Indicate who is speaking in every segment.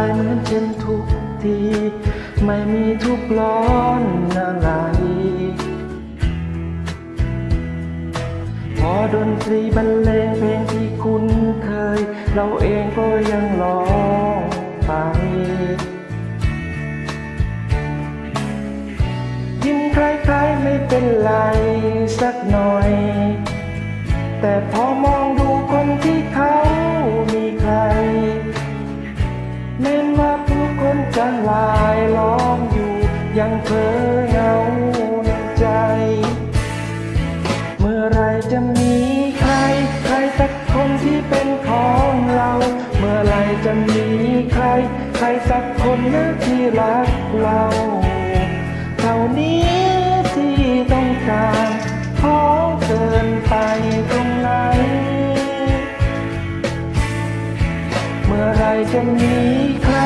Speaker 1: ายเหมือนเช่นทุกที ไม่มีทุกข์ร้อนอะไร พอดนตรีบรรเลงเพลงที่คุ้นเคย เราเองก็ยังร้องไปยิ้มใครๆไม่เป็นไรสักหน่อย แต่พอมองดูคน เหงาในใจ เมื่อไรจะมีใคร ใครสักคนที่เป็นของเรา เมื่อไรจะมีใคร ใครสักคนนะที่รักเราเท่านี้ที่ต้องการขอเกินไปตรงไหนเมื่อไรจะมีใคร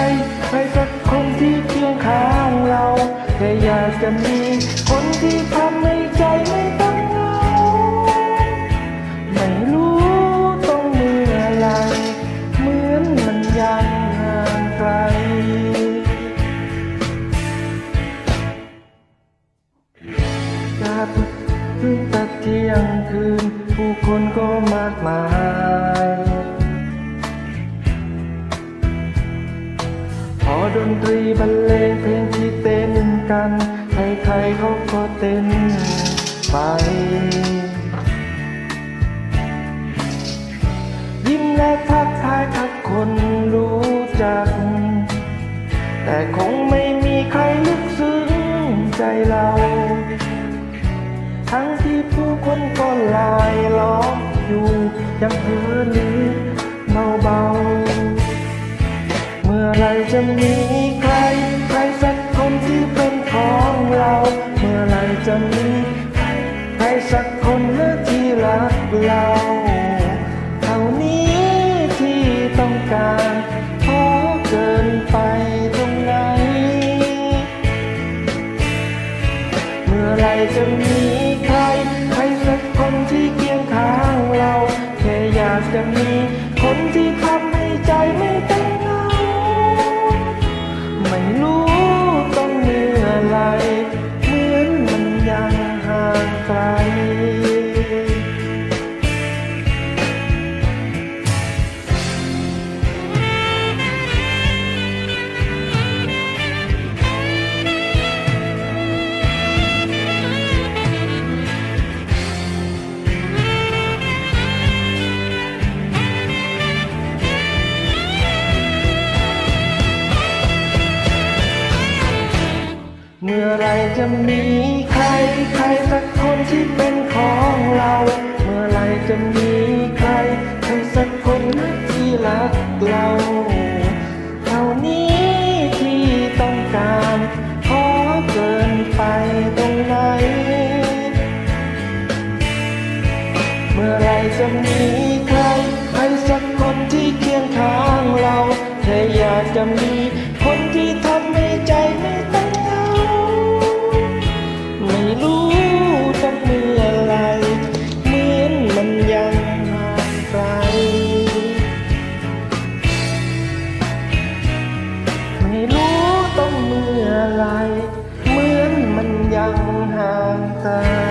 Speaker 1: ใครสักคนที่เคียงข้างเรา ค่อยากจะมีคนที่ทำให้ใจไม่ต้องเหงาไม่รู้ต้องเมื่อไรเหมือนมันยังห่างไกล กับตั้งแต่เที่ยงคืน ผู้คนก็มากมายพอดนตรีบรรเลงเพลงที่เต้น กัน ใครๆเขาก็เต้นไป ยิ้มและทักทายทักคนรู้จัก แต่คงไม่มีใครลึกซึ้งใจเรา ทั้งที่ผู้คนก็ลายล้อมอยู่ยังเพ้อลืมเบาๆเมื่อไรจะมี ต้องการขอเกินไปตรงไหน เมื่อไรจะมี เมื่อไรจะมีใครใครสักคนที่เป็นของเรา เมื่อไรจะมีใครใครสักคนที่รักเราเท่านี้ที่ต้องการขอเกินไปตรงไหน เมื่อไรจะมีใครใครสักคนที่เคียงข้างเราแค่อยากจะมี ไรเหมือนมันยังห่างไกล